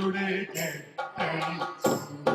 today can dance.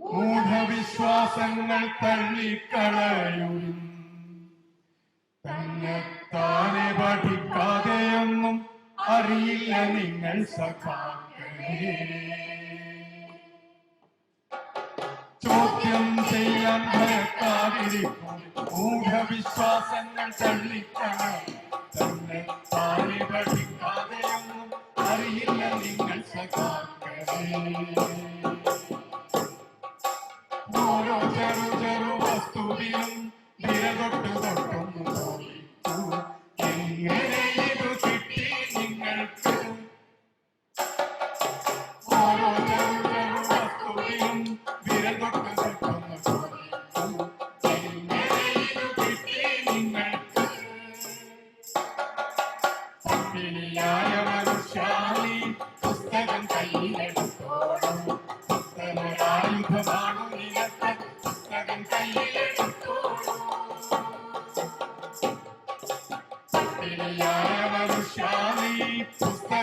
മൂഢവിശ്വാസങ്ങൾ തള്ളിക്കളയും തന്നെ താനെ പഠിക്കാതെയൊന്നും അറിയില്ല നിങ്ങൾ സഖാക്കളെ. ചോദ്യം ചെയ്യാൻ ഭയക്കാതിരിക്കും. മൂഢവിശ്വാസങ്ങൾ തള്ളിക്കളയും. തന്നെ താനെ പഠിക്കാതെയൊന്നും അറിയില്ല നിങ്ങൾ സഖാക്കളെ. జరు జరు వస్తువులు నిరగొట్టుగొట్టు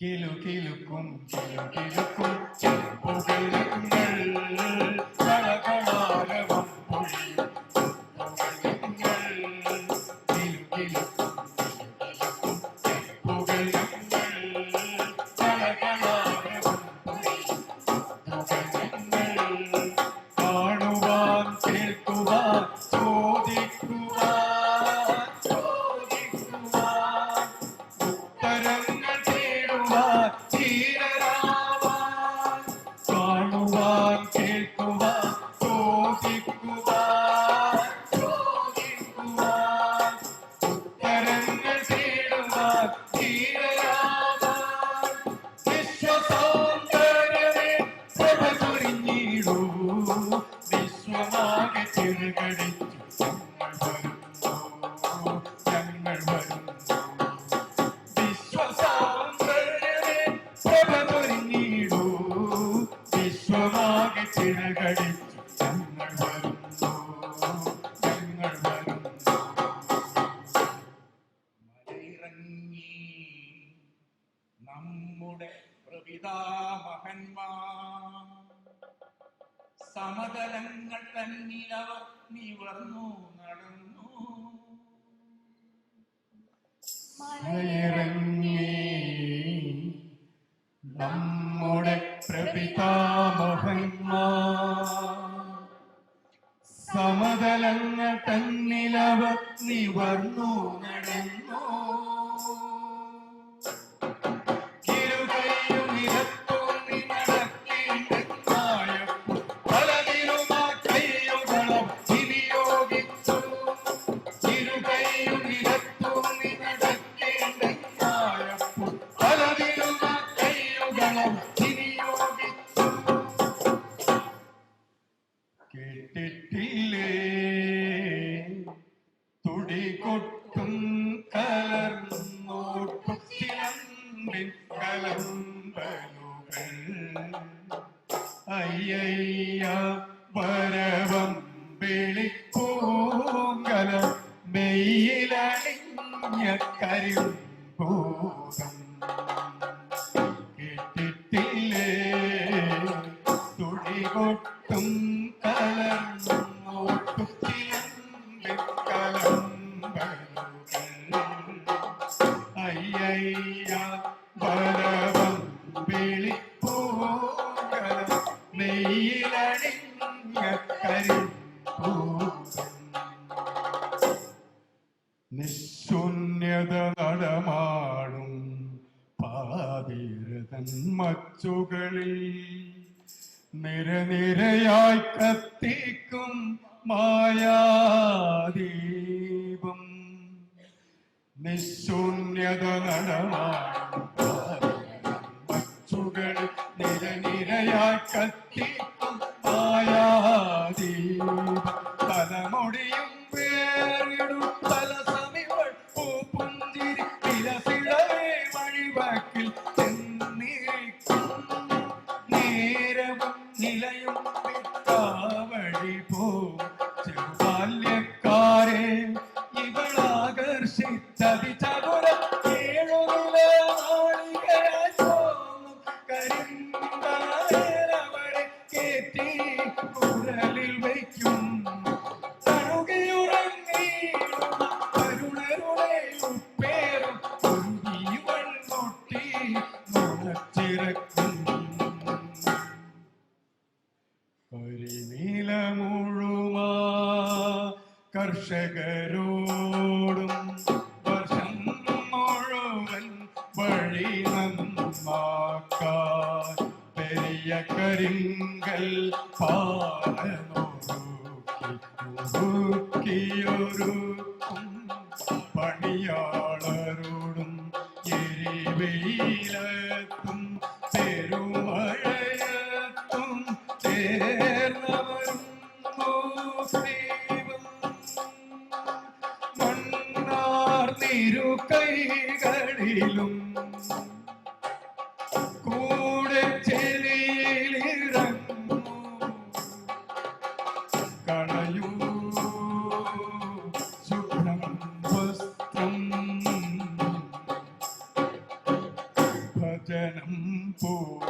கிளு கிளுக்கும் கிளு கிளுக்கும் புகழ் കുടുംബമാകെ ചിറകടി ഞങ്ങൾ വരുന്നു ഞങ്ങൾ വരുന്നു. മലയിറങ്ങി നമ്മുടെ പ്രപിതാമഹന്മാർ. സമതലങ്ങൾ തന്നിലവർ നിവർന്നു നടന്നു. മലയിറങ്ങി നമ്മ സമതലങ്ങൾ തന്നിലവർ നിവർന്നു നടന്നു. মাটি কোট ஐயா பரத கையால் கத்தி 能不？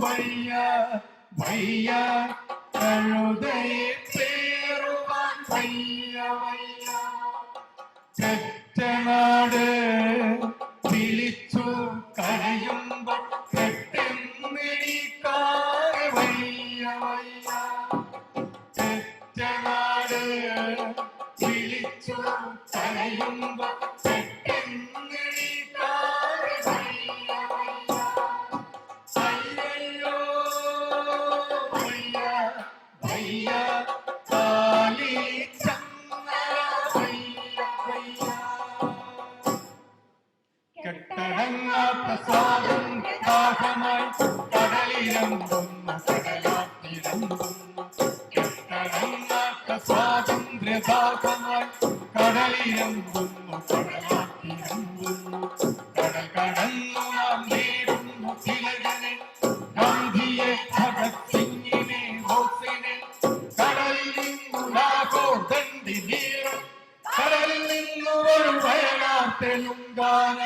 வையா வையா கழுதையே ஐயா നീളം കടലിൽ നിന്നൊരു ഭയനാട്ടെലുങ്കാന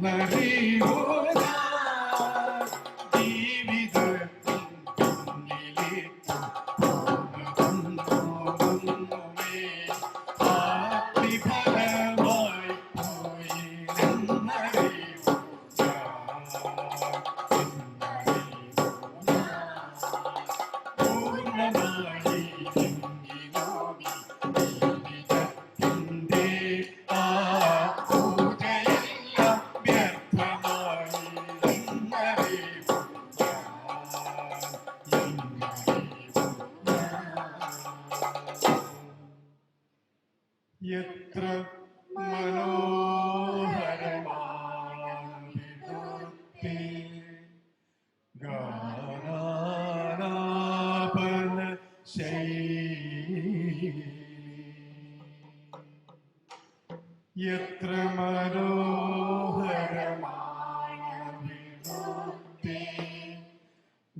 Marie.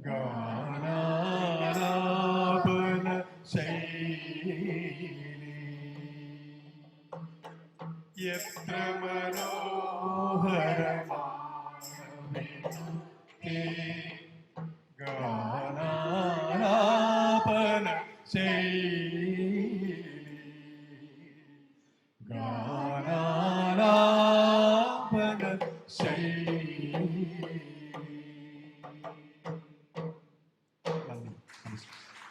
God.